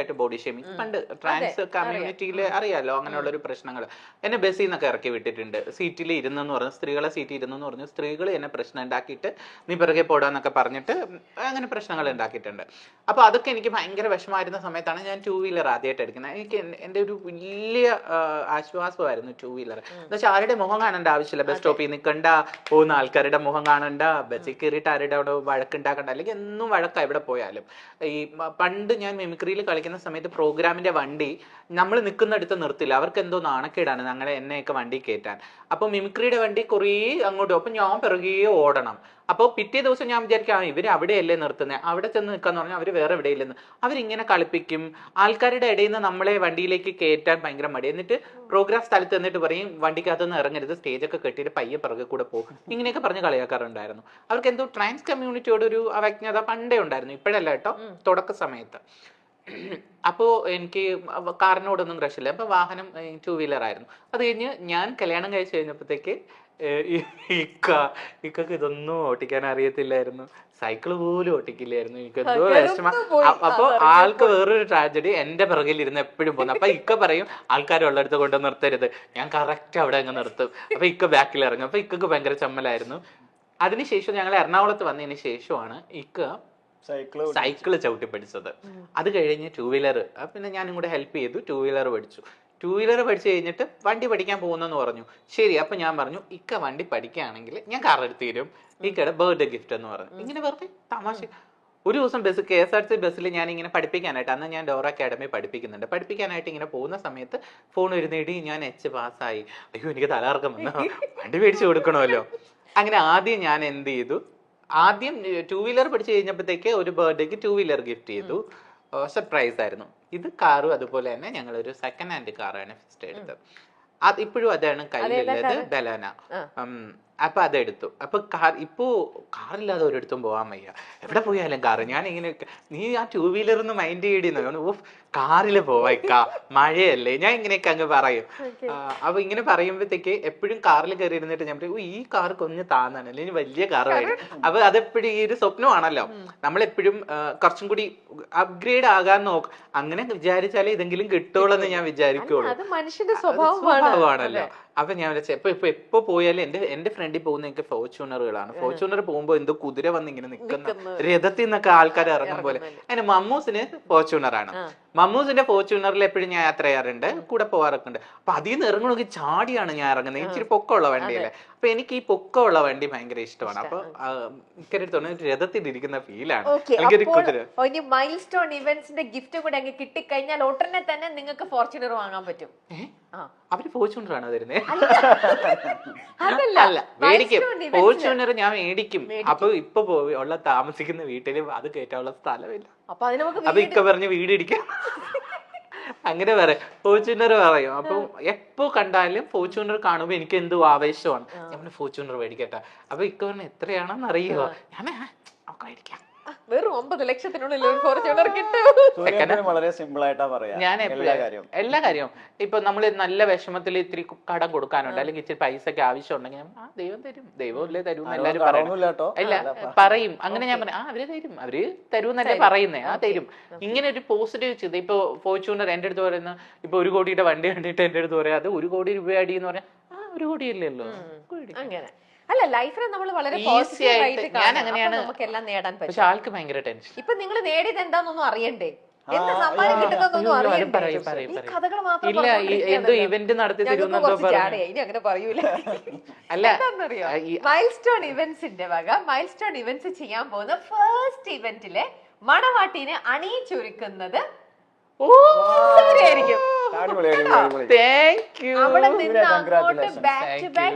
ആയിട്ട് body shaming പണ്ട് trans കമ്മ്യൂണിറ്റിയിൽ അറിയാലോ അങ്ങനെയുള്ള ഒരു പ്രശ്നങ്ങൾ എന്നെ ബസ്സിൽ നിന്നൊക്കെ ഇറക്കി വിട്ടിട്ടുണ്ട്. സീറ്റിൽ ഇരുന്നെന്ന് പറഞ്ഞു. സ്ത്രീകളെ സീറ്റിൽ ഇരുന്നെന്ന് പറഞ്ഞു. സ്ത്രീകൾ എന്നെ പ്രശ്നം ഉണ്ടാക്കിയിട്ട് നീ പിറകെ പോടാന്നൊക്കെ പറഞ്ഞിട്ട് അങ്ങനെ പ്രശ്നങ്ങൾ ഉണ്ടാക്കിയിട്ടുണ്ട് അപ്പോൾ അതൊക്കെ എനിക്ക് ഭയങ്കര വിഷമായിരുന്ന സമയത്താണ് ഞാൻ ടൂ വീലർ ആദ്യമായിട്ട് എടുക്കുന്നത്. എനിക്ക് എന്റെ എന്റെ ഒരു വലിയ ആശ്വാസമായിരുന്നു ടൂ വീലർ എന്നുവെച്ചാൽ ആരുടെ മുഖം കാണേണ്ട ആവശ്യമില്ല. ബസ് സ്റ്റോപ്പിൽ നിൽക്കണ്ട പോകുന്ന ആൾക്കാരുടെ മുഖം കാണണ്ട. ബസ്സിൽ കയറിയിട്ട് ആരുടെ അവിടെ വഴക്കുണ്ടാക്കണ്ട. അല്ലെങ്കിൽ എന്നും വഴക്കാണ് എവിടെ പോയാലും. ഈ പണ്ട് ഞാൻ മിമിക്രിയിൽ കളിക്കുന്ന സമയത്ത് പ്രോഗ്രാമിന്റെ വണ്ടി നമ്മൾ നിൽക്കുന്നിടത്ത് നിർത്തില്ല. അവർക്ക് എന്തോ നാണക്കേടാണ് ഞങ്ങളെ എന്നെയൊക്കെ വണ്ടി കയറ്റാൻ. അപ്പോൾ മിമിക്രിയുടെ വണ്ടി കുറേ അങ്ങോട്ടും അപ്പം ഞാൻ പിറകെ ഓടണം. അപ്പോൾ പിറ്റേ ദിവസം ഞാൻ വിചാരിക്കാം ഇവർ അവിടെയല്ലേ നിർത്തുന്നത് അവിടെ ചെന്ന് നിൽക്കാന്ന് പറഞ്ഞാൽ അവർ വേറെ എവിടെയില്ലെന്ന്. അവരിങ്ങനെ കളിപ്പിക്കും. ആൾക്കാരുടെ ഇടയിൽ നിന്ന് നമ്മളെ വണ്ടിയിലേക്ക് കയറ്റാൻ ഭയങ്കര മടി. എന്നിട്ട് പ്രോഗ്രാം സ്ഥലത്ത് എന്നിട്ട് പറയും വണ്ടിക്കകത്തുനിന്ന് ഇറങ്ങരുത് സ്റ്റേജൊക്കെ കെട്ടിയിട്ട് പയ്യെ പിറകെ കൂടെ പോകും ഇങ്ങനെയൊക്കെ പറഞ്ഞ് കളിയാക്കാറുണ്ടായിരുന്നു. അവർക്ക് എന്തോ ട്രാൻസ് കമ്മ്യൂണിറ്റിയോടൊരു അവജ്ഞത പണ്ടേ ഉണ്ടായിരുന്നു. ഇപ്പോഴല്ല കേട്ടോ. തുടക്ക സമയത്ത്. അപ്പോൾ എനിക്ക് കാറിനോടൊന്നും ക്രഷില്ല അപ്പോൾ വാഹനം ടൂ വീലർ ആയിരുന്നു. അത് കഴിഞ്ഞ് ഞാൻ കല്യാണം കഴിച്ച് കഴിഞ്ഞപ്പോഴത്തേക്ക് ഇക്ക ഇക്കക്ക് ഇതൊന്നും ഓട്ടിക്കാൻ അറിയത്തില്ലായിരുന്നു. സൈക്കിൾ പോലും ഓട്ടിക്കില്ലായിരുന്നു. എനിക്ക് എന്തോ വിഷമ. അപ്പോൾ ആൾക്ക് വേറൊരു ട്രാജഡി എന്റെ പിറകിൽ ഇരുന്ന് എപ്പോഴും പോകുന്നു. അപ്പൊ ഇക്ക പറയും ആൾക്കാരുള്ളിടത്ത് കൊണ്ട് നിർത്തരുത്. ഞാൻ കറക്റ്റ് അവിടെ അങ്ങ് നിർത്തും. അപ്പൊ ഇക്ക ബാക്കിൽ ഇറങ്ങും. അപ്പൊ ഇക്കക്ക് ഭയങ്കര ചമ്മലായിരുന്നു. അതിനുശേഷം ഞങ്ങൾ എറണാകുളത്ത് വന്നതിന് ശേഷമാണ് ഇക്ക സൈക്കിൾ സൈക്കിൾ ചവിട്ടി പഠിച്ചത്. അത് കഴിഞ്ഞ് ടൂ വീലർ പിന്നെ ഞാനും കൂടെ ഹെൽപ്പ് ചെയ്തു ടൂ വീലർ പഠിച്ചു. ടൂ വീലർ പഠിച്ചു കഴിഞ്ഞിട്ട് വണ്ടി പഠിക്കാൻ പോകുന്നെന്ന് പറഞ്ഞു. ശരി അപ്പൊ ഞാൻ പറഞ്ഞു ഇക്ക വണ്ടി പഠിക്കുകയാണെങ്കിൽ ഞാൻ കാർ എടുത്ത് തരും. ഇക്കയുടെ ബർത്ത്ഡേ ഗിഫ്റ്റ് എന്ന് പറഞ്ഞു. ഇങ്ങനെ വെറുതെ തമാശ. ഒരു ദിവസം bus K S R T ബസ്സിൽ ഞാൻ ഇങ്ങനെ പഠിപ്പിക്കാനായിട്ട് അന്ന് ഞാൻ ഡോറ അക്കാഡമി പഠിപ്പിക്കുന്നുണ്ട്. പഠിപ്പിക്കാനായിട്ട് ഇങ്ങനെ പോകുന്ന സമയത്ത് ഫോൺ ഒരു നേടി ഞാൻ എച്ച് പാസ്സായി അയ്യോ എനിക്ക് തലകറക്കം വന്നു. വണ്ടി മേടിച്ചു കൊടുക്കണമല്ലോ. അങ്ങനെ ആദ്യം ഞാൻ എന്ത് ചെയ്തു? ആദ്യം ടൂ വീലർ പഠിച്ചു കഴിഞ്ഞപ്പോഴത്തേക്ക് ഒരു ബർത്ത്ഡേക്ക് ടൂ വീലർ ഗിഫ്റ്റ് ചെയ്തു സർപ്രൈസ് ആയിരുന്നു. ഇത് കാറും അതുപോലെ തന്നെ ഞങ്ങൾ ഒരു സെക്കൻഡ് ഹാൻഡ് കാറാണ് ഫസ്റ്റ് എടുത്തത്. അത് ഇപ്പോഴും അതാണ് കയ്യിലുള്ളത് ബലാന. അപ്പൊ അതെടുത്തു. അപ്പൊ കാർ ഇപ്പോ കാറില്ലാതെ ഒരിടത്തും പോകാൻ വയ്യ. എവിടെ പോയാലും കാറ്. ഞാൻ ഇങ്ങനെ നീ ആ ടൂ വീലർ ഒന്ന് മൈൻഡ് ചെയ്യടിന്ന്? ഓഫ് കാറിൽ പോവായിക്ക. മഴയല്ലേ. ഞാൻ ഇങ്ങനെയൊക്കെ അങ്ങ് പറയും. അപ്പൊ ഇങ്ങനെ പറയുമ്പോഴത്തേക്ക് എപ്പോഴും കാറിൽ കയറി ഇരുന്നിട്ട് ഞാൻ പറയും ഈ കാർ കൊഞ്ഞ് താന്നാണ്. അല്ലെങ്കിൽ വലിയ കാർ വരും അപ്പൊ അതെപ്പോഴും ഈ ഒരു സ്വപ്നമാണല്ലോ. നമ്മളെപ്പോഴും കുറച്ചും കൂടി അപ്ഗ്രേഡ് ആകാൻ നോക്കും. അങ്ങനെ വിചാരിച്ചാലേ ഇതെങ്കിലും കിട്ടുള്ളൂ എന്ന് ഞാൻ വിചാരിക്കുള്ളൂ സ്വഭാവമാണല്ലോ. അപ്പൊ ഞാൻ വിളിച്ചത് ഇപ്പൊ ഇപ്പൊ എപ്പോ പോയാലും എന്റെ എന്റെ ഫ്രണ്ടിൽ പോകുന്ന എനിക്ക് ഫോർച്യൂണറുകളാണ് ഫോർച്യൂണർ പോകുമ്പോ എന്തോ കുതിര വന്ന് ഇങ്ങനെ നിൽക്കുന്ന രഥത്തിൽ നിന്നൊക്കെ ആൾക്കാർ ഇറങ്ങും പോലെ. അതിന് മമ്മൂസിന് ഫോർച്യൂണർ ആണ്. മമ്മൂസിന്റെ ഫോർച്യൂണറിൽ എപ്പോഴും ഞാൻ യാത്ര ചെയ്യാറുണ്ട് കൂടെ പോകാറൊക്കെ ഉണ്ട് അപ്പൊ അതിൽ നിന്ന് ഇറങ്ങണമെങ്കിൽ ചാടിയാണ് ഞാൻ ഇറങ്ങുന്നത്. ഇച്ചിരി പൊക്കമുള്ള വണ്ടിയല്ലേ. അപ്പൊ എനിക്ക് ഈ പൊക്കമുള്ള വണ്ടി ഭയങ്കര ഇഷ്ടമാണ്. അപ്പൊ എനിക്കൊരു രഥത്തിലിരിക്കുന്ന ഫീലാണ് മൈൽ സ്റ്റോൺ ഇവന്റ്സിന്റെ ഗിഫ്റ്റ് കൂടെ അങ്ങ് കിട്ടിക്കഴിഞ്ഞാൽ ഉടനെ തന്നെ നിങ്ങൾക്ക് ഫോർച്യൂണർ വാങ്ങാൻ പറ്റും. അവർ ഫോർച്യൂണർ ആണോ തരുന്നത് അല്ല. മേടിക്കും. ഫോർച്യൂണർ ഞാൻ മേടിക്കും. അപ്പൊ ഇപ്പൊ ഉള്ള താമസിക്കുന്ന വീട്ടിലും അത് കയറ്റാനുള്ള സ്ഥലമില്ല. അപ്പൊ അതിന് നമുക്ക് അപ്പൊ ഇക്ക പറഞ്ഞ് വീട് ഇടിക്കാം അങ്ങനെ പറയാം ഫോർച്യൂണർ പറയും. അപ്പൊ എപ്പോ കണ്ടാലും ഫോർച്യൂണർ കാണുമ്പോ എനിക്ക് എന്തോ ആവേശമാണ്. ഞാൻ ഫോർച്യൂണർ മേടിക്കട്ടെ. അപ്പൊ ഇക്ക പറഞ്ഞ എത്രയാണെന്ന് അറിയുമോ ഞാൻ "ആ, മേടിക്കാം. വെറും ഒമ്പത് ലക്ഷത്തിനുള്ളിൽ ഒരു ഫോർച്യൂണർ കിട്ടും. വളരെ സിമ്പിൾ ആയിട്ടാ പറയാ. ഞാൻ എല്ലാ എപ്പോഴും കാര്യവും. എല്ലാ കാര്യവും. ഇപ്പൊ നമ്മൾ നല്ല വിഷമത്തിൽ ഇത്തിരി കടം കൊടുക്കാനുണ്ട്. അല്ലെങ്കിൽ ഇച്ചിരി പൈസക്ക് ആവശ്യമുണ്ടെങ്കിൽ ഞാൻ, ആ ദൈവം തരും. ദൈവമല്ലേ തരും ആരോടും എല്ലാരും പറയണം കടമൊന്നുമില്ല കേട്ടോ ഇല്ല പറയും. അങ്ങനെ ഞാൻ പറഞ്ഞു ആ അവർ തരും. അവർ തരൂന്നല്ലേ പറയുന്നേ. ആ തരും. ഇങ്ങനെ ഒരു പോസിറ്റീവ് ചിന്ത. ഇപ്പൊ ഫോർച്യൂണർ എന്റെ അടുത്ത് പറയുന്ന ഇപ്പൊ ഒരു കോടിയുടെ വണ്ടി കണ്ടിട്ട് എന്റെ അടുത്ത് പറയാം അത് ഒരു കോടി രൂപയാടി എന്ന് പറയാം ആ ഒരു കോടി ഇല്ലല്ലോ അങ്ങനെ. അല്ല ലൈഫിനെ നമ്മൾ വളരെ പോസിറ്റീവ് ആയിട്ട്. അപ്പോൾ നമുക്കെല്ലാം നേടാൻ പക്ഷെ പറ്റും ആൾക്ക് ഭയങ്കര ടെൻഷൻ ഇപ്പൊ നിങ്ങൾ നേടിയത് എന്താണെന്നൊന്നും അറിയണ്ടേ? എന്ത് സമ്മാനം കിട്ടുന്നതൊന്നും അയ്യോ, അറിയണ്ടേ? പറയൂ, പറയൂ, ഈ പറയൂ. കഥകൾ മാത്രം ഇല്ല ഈ എന്തോ ഇവന്റ് നടത്തി ഞങ്ങൾക്ക് തരുമെന്നെന്തോ കുറച്ച് പറഞ്ഞു. ഇനി അങ്ങനെ പറയൂല. അല്ല എന്താണെന്നറിയോ? ആ, ഈ- മൈൽസ്റ്റോൺ ഇവന്റ്സിന്റെ വക മൈൽ ഇവന്റ്സ് ചെയ്യാൻ പോകുന്ന ഫസ്റ്റ് ഇവന്റിലെ മണവാട്ടിനെ അണിയിച്ചൊരുക്കുന്നത് അടിപൊളി അടിപൊളി അടിപൊളി അവിടെ നിന്ന് അങ്ങോട്ട് congratulations. Back to Thank back